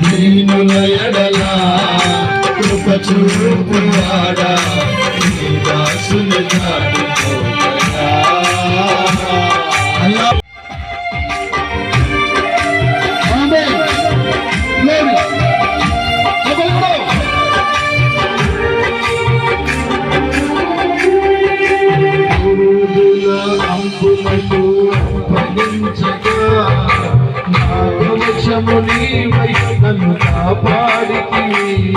దీనుల ఎడల కృప చూపువాడా నీ దాసుని దాటిపోయా అంపులకు కవచము నీవై నన్ను కాపాడితివి.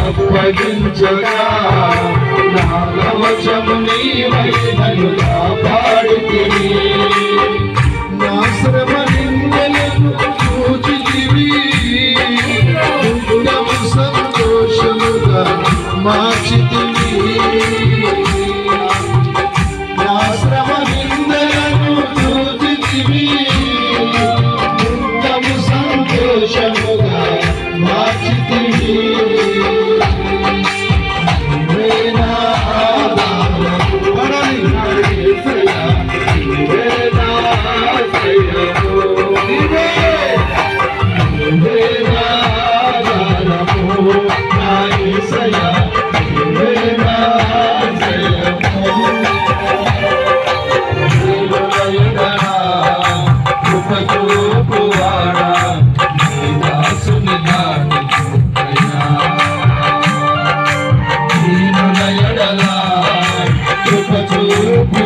అప్పగించగా నా నీవై నన్ను నా శ్రమ నిందలను చూచితివి. సంతోషముగా మార్చితివి. సంతోషముగా మార్చితివి Thank you. ఎడలా కృప చూపు